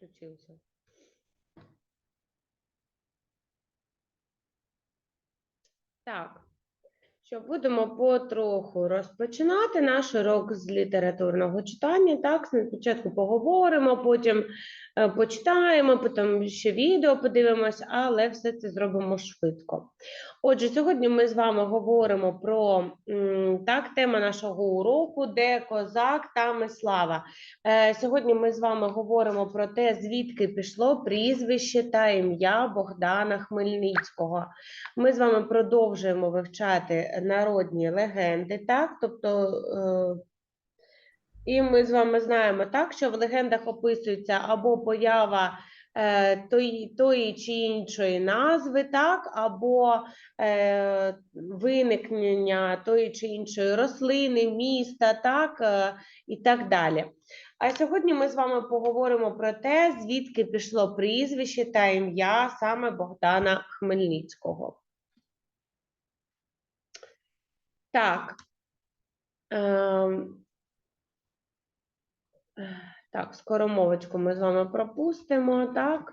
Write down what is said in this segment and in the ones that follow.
Включився. Так, що будемо потроху розпочинати наш урок з літературного читання. Так, спочатку поговоримо, потім почитаємо, потім ще відео подивимось, але все це зробимо швидко. Отже, сьогодні ми з вами говоримо про так, тема нашого уроку, де козак там і слава. Е, Сьогодні ми з вами говоримо про те, звідки пішло прізвище та ім'я Богдана Хмельницького. Ми з вами продовжуємо вивчати народні легенди, так? Тобто, е, і ми з вами знаємо, так, що в легендах описується або поява е, тої, тої чи іншої назви, так, або е, виникнення тої чи іншої рослини, міста, так, е, і так далі. А сьогодні ми з вами поговоримо про те, звідки пішло прізвище та ім'я саме Богдана Хмельницького. Так. Ех, Так, скоромовочку ми з вами пропустимо, так.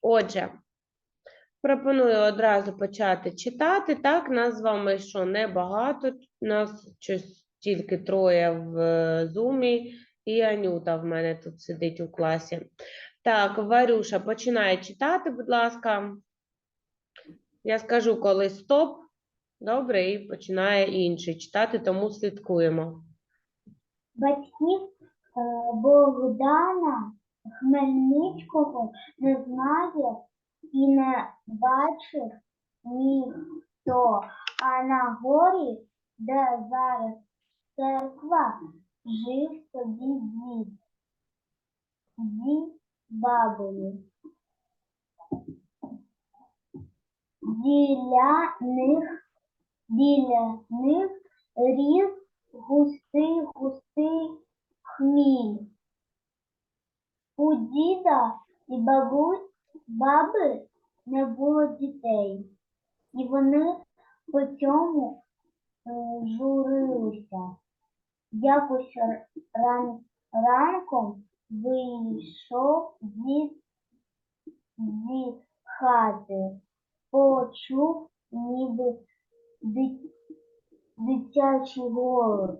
Отже, пропоную одразу почати читати. Так, нас з вами що небагато, нас щось тільки троє в е, зумі, і Анюта в мене тут сидить у класі. Так, Варюша, починає читати, будь ласка. Я скажу, коли стоп. Добре, і починає інший читати, тому слідкуємо. Батьків е, Богдана Хмельницького не знає і не бачив ніхто. А на горі, де зараз церква, жив собі дід зі бабою. Біля них, біля них ріс густий густий хміль. У діда і баби не було дітей, і вони по цьому е, журилися. Якось ран, ранком вийшов дід зі хати, почув ніби дитячий голос.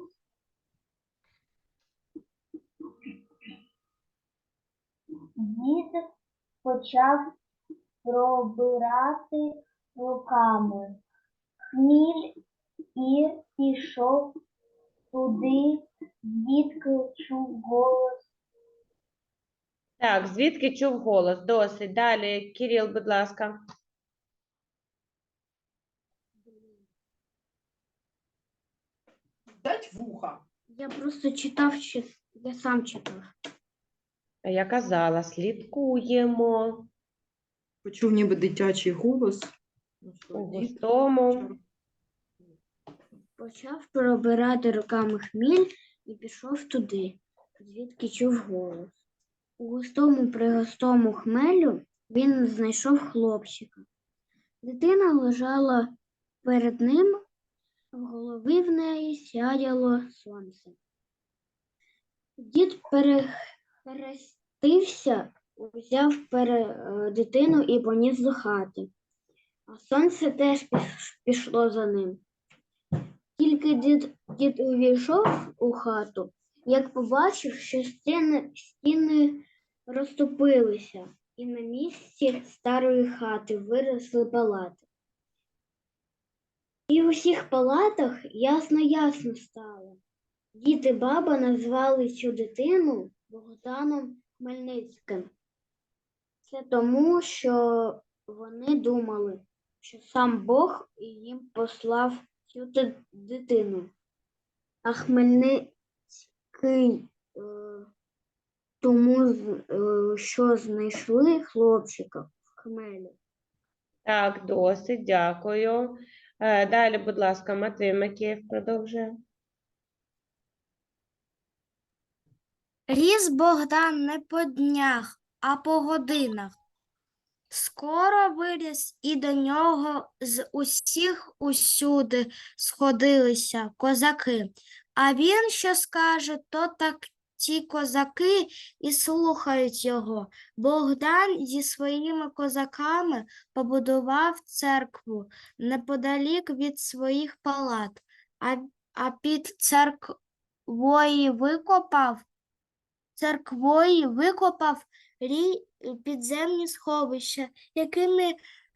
Дід почав пробирати руками хміль і пішов туди, звідки чув голос. Так, звідки чув голос? Досить. Далі, Кирил, будь ласка. Дать вуха. Я просто читав, чи я сам читав. А Я казала, слідкуємо Почув ніби дитячий голос. Ну, що, у густому. почав. Почав пробирати руками хміль і пішов туди, звідки чув голос. У густому пригустому хмелю він знайшов хлопчика. Дитина лежала перед ним, в голові в неї сяяло сонце. Дід перехрестився, взяв е, дитину і поніс до хати. А сонце теж пішло за ним. Тільки дід, дід увійшов у хату, як побачив, що стіни, стіни розтопилися, і на місці старої хати виросли палати. І в усіх палатах ясно-ясно стало. Дід і баба назвали цю дитину Богданом Хмельницьким. Це тому, що вони думали, що сам Бог їм послав цю дитину. А Хмельницький е, тому, е, що знайшли хлопчика в хмелі. Так, досить, дякую. Е, Далі, будь ласка, Матвій Макеєв продовжує. Ріс Богдан не по днях, а по годинах. скоро виріс, і до нього з усіх усюди сходилися козаки. А він що скаже, то так ті козаки і слухають його. Богдан зі своїми козаками побудував церкву неподалік від своїх палат, а, а під церквою викопав церквою викопав рі... підземні сховища, якими,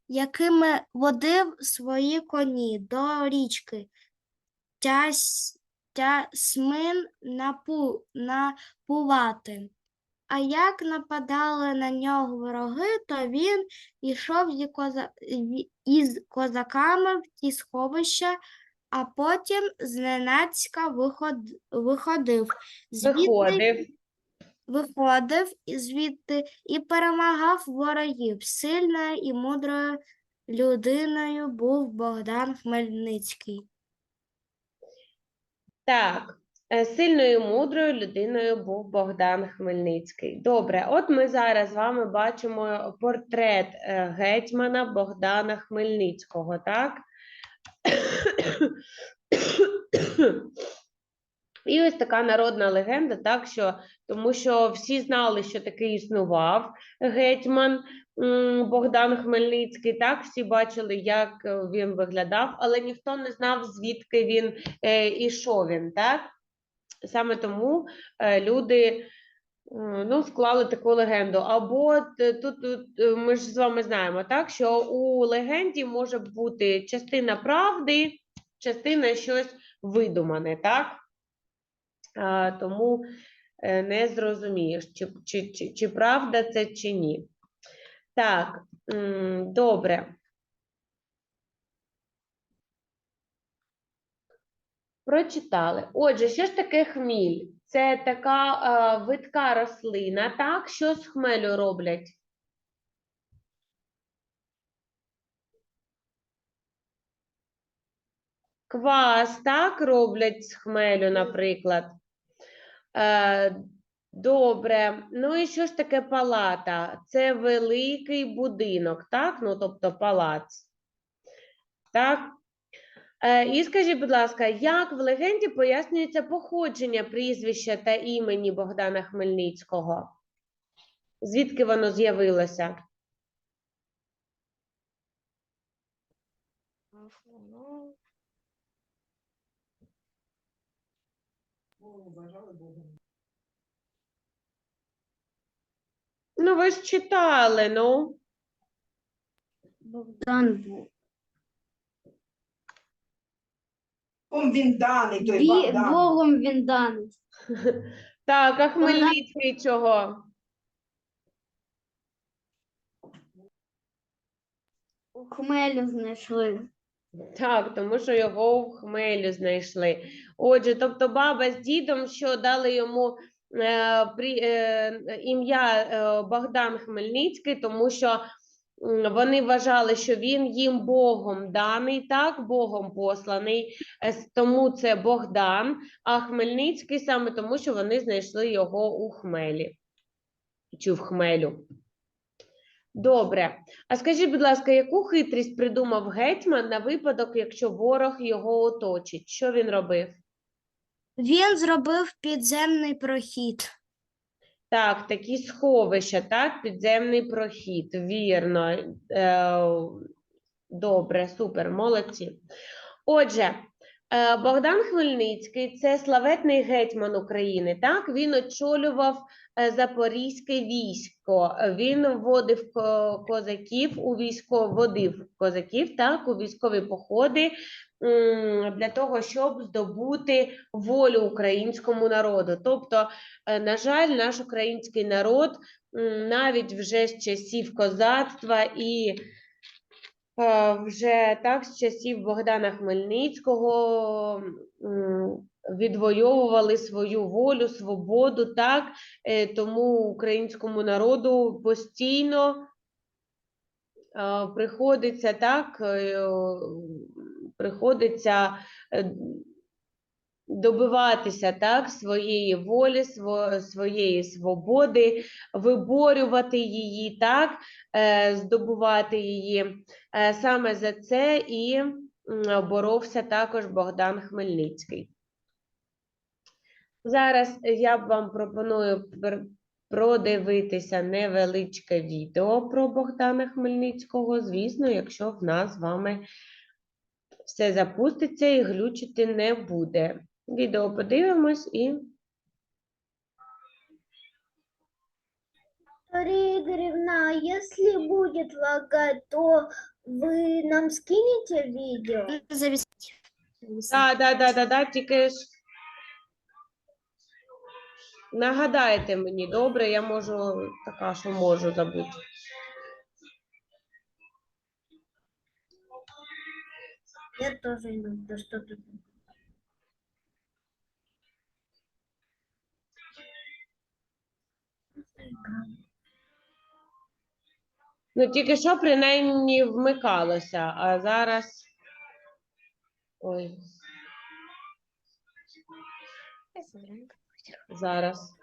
якими водив свої коні до річки. Тясь, тясмин напу, напувати. А як нападали на нього вороги, то він йшов зі коза... із козаками в ті сховища, а потім зненацька виход... виходив. Звідти Виходив. виходив звідти і перемагав ворогів. Сильною і мудрою людиною був Богдан Хмельницький. Так, е, сильною мудрою людиною був Богдан Хмельницький. Добре, от ми зараз з вами бачимо портрет е, гетьмана Богдана Хмельницького, так? І ось така народна легенда, так що тому що всі знали, що такий існував гетьман Богдан Хмельницький. Так, всі бачили, як е, він виглядав, але ніхто не знав, звідки він е, і що він, так? Саме тому е, люди ну, склали таку легенду. Або тут, тут ми ж з вами знаємо, так, що у легенді може бути частина правди, частина щось видумане, так? Тому не зрозумієш, чи, чи, чи, чи правда це, чи ні. Так, добре. Прочитали. Отже, що ж таке хміль? Це така е, видка рослина, так? Що з хмелю роблять? Квас, так, роблять з хмелю, наприклад. Е, добре. Ну і що ж таке палата? Це великий будинок, так? Ну, тобто палац. Так? Е, і скажіть, будь ласка, як в легенді пояснюється походження прізвища та імені Богдана Хмельницького? Звідки воно з'явилося? Ну, ви ж читали, ну. Богдан був. Богом він даний, той Бі- Богдан. Богом він даний. Так, а Хмельницький чого? У хмелю знайшли. Так, тому що його в хмелю знайшли. Отже, тобто баба з дідом, що дали йому ім'я е, Богдан Хмельницький, тому що вони вважали, що він їм Богом даний, так, Богом посланий, е, тому це Богдан, а Хмельницький саме тому, що вони знайшли його у хмелі чи в хмелю. Добре. А скажіть, будь ласка, яку хитрість придумав гетьман на випадок, якщо ворог його оточить? Що він робив? Він зробив підземний прохід. Так, такі сховища, так, підземний прохід, вірно. Е, добре, супер, молодці. Отже, е, Богдан Хмельницький це славетний гетьман України. Так, він очолював е, Запорізьке військо. Він вводив козаків у військо, водив козаків так, у військові походи для того, щоб здобути волю українському народу. Тобто, е, на жаль, наш український народ навіть вже з часів козацтва і е, вже так з часів Богдана Хмельницького відвоювали свою волю, свободу, так Е, тому українському народу постійно приходиться так, приходиться е, добиватися так, своєї волі, своєї свободи, виборювати її, так, е, здобувати її. Е, Саме за це і боровся також Богдан Хмельницький. Зараз я вам пропоную продивитися невеличке відео про Богдана Хмельницького. Звісно, якщо в нас з вами все запуститься і глючити не буде. Відео подивимось і Мария Игоревна, а если будет лагать, то вы нам скинете видео? Да, да, да, да, да, тільки ж нагадайте мені, добре, я можу така, що можу забути. Я тоже иногда что-то... Ну, тільки що принаймні вмикалося, а зараз. Ой, зараз.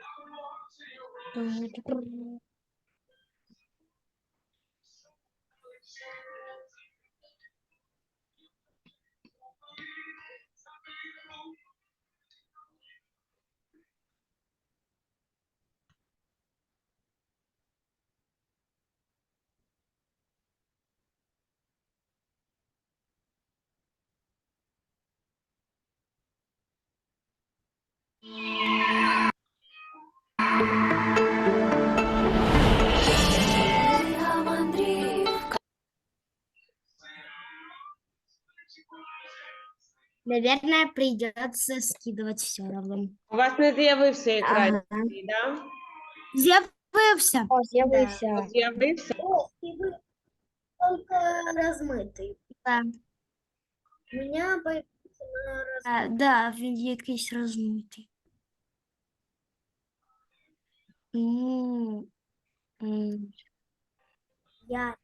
Наверное, придется скидывать все равно. У вас не з'явився екран, Ага. да? З'явився. О, з'явився. З'явився. Только размытый. Да. У меня появился на раз... А, да, він якийсь розмитий. М, м. Я...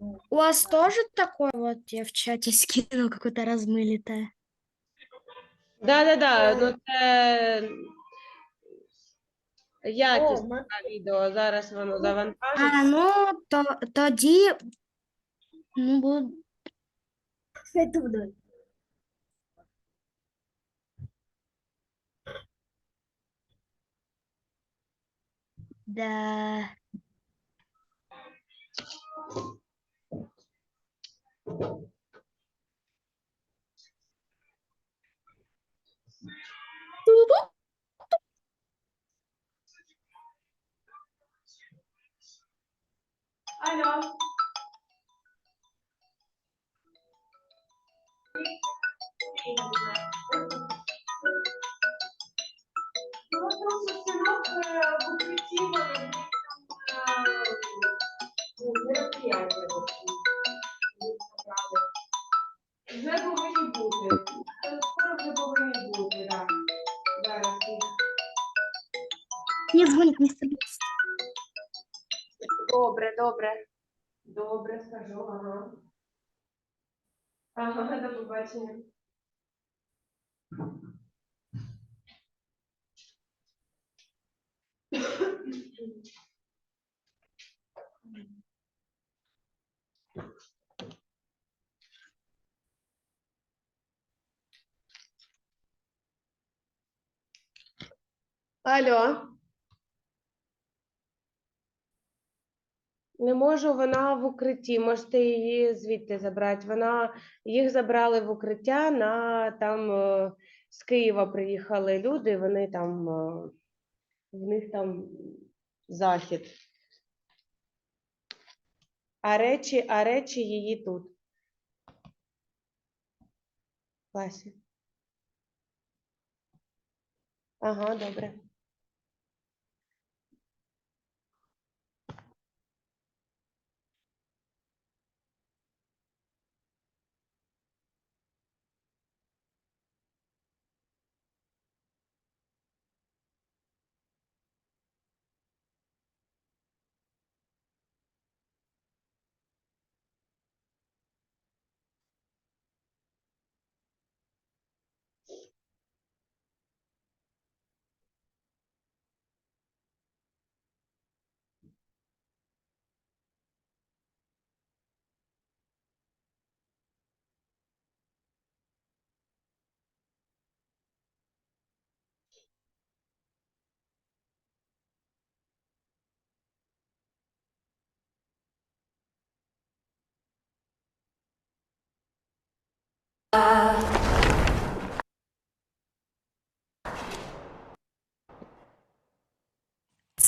У вас тоже такое вот, я в чате скинула какое-то размылитое? Да, да, да. Ну це О, якісне відео. Зараз воно завантажиться. А, ну, то, тоді, ну, бу- оттуда. да. Alo. Стоит. Добре, добре. Добре, скажу, ага. Ага, до побачення. Алло. Не можу, вона в укритті. Можете її звідти забрати. Вона їх забрали в укриття на там е, з Києва приїхали люди. Вони там е, в них там захід. А речі, а речі її тут. Класі. Ага, добре.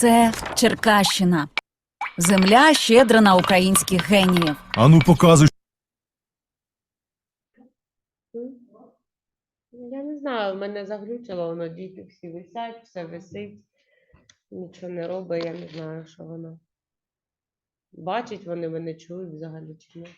Це Черкащина. Земля щедра на українських геніїв. Ану, показуй. Я не знаю, мене заглючило, воно діти всі висять, все висить, нічого не робить, я не знаю, що воно. Бачать вони мене чують взагалі чи ні.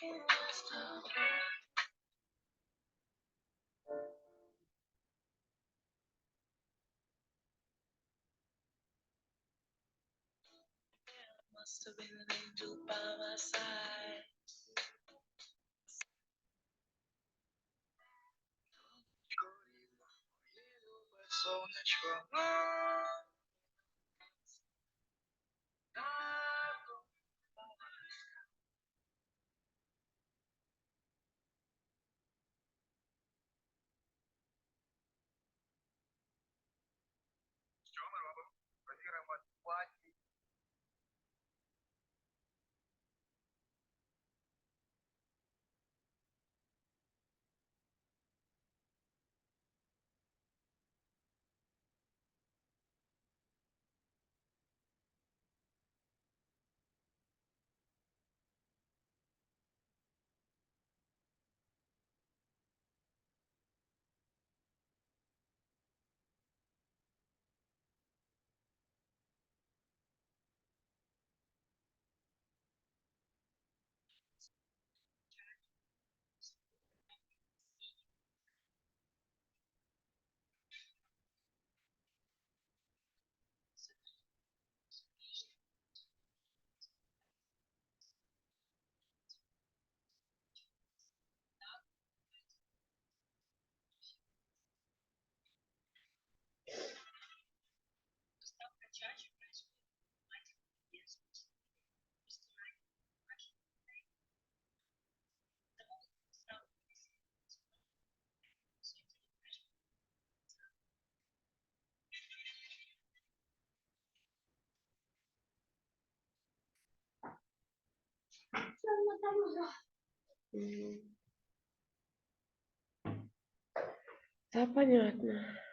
must have been an angel by my side. So natural. much. чаще происходит Да, понятно.